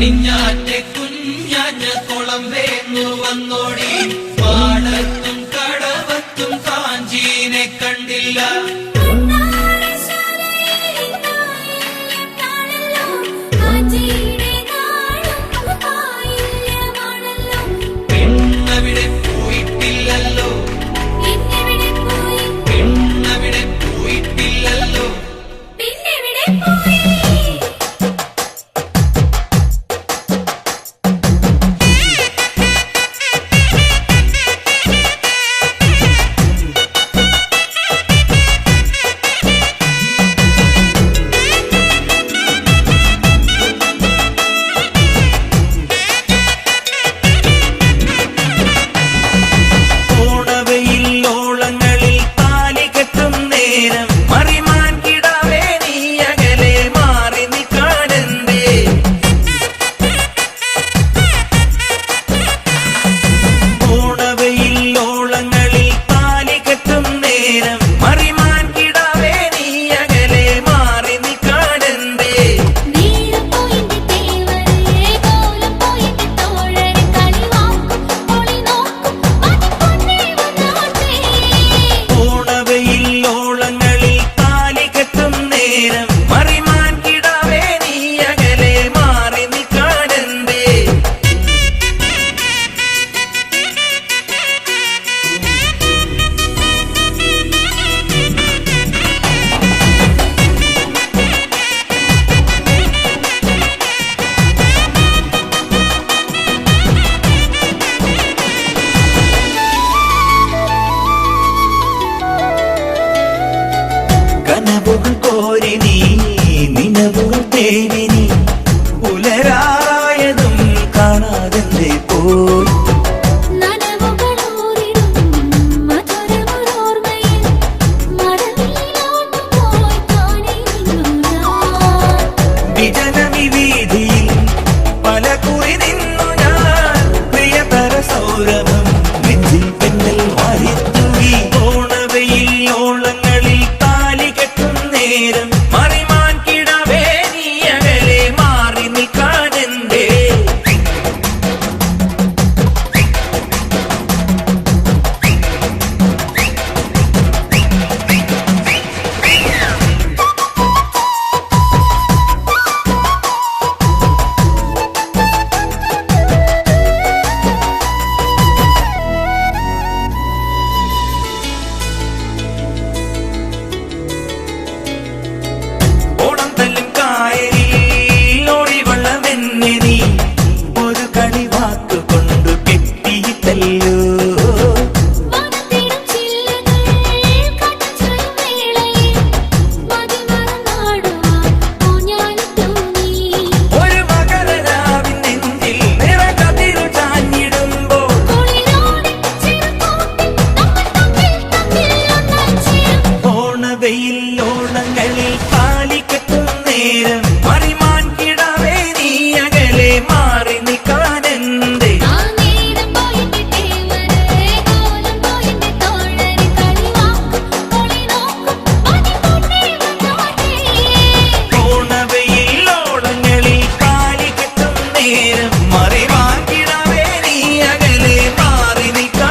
പടിഞ്ഞാറ്റെ കുഞ്ഞാഞ്ഞ കുളം വേന്നു വന്നോടി. പാടത്തും കടവത്തും കാഞ്ചീനെ കണ്ടില്ല. കാഞ്ചീ നനവുകൾ കോരി നീ നിലവുകൾ നീ. പുലരായതും കാണാതെ പോയി?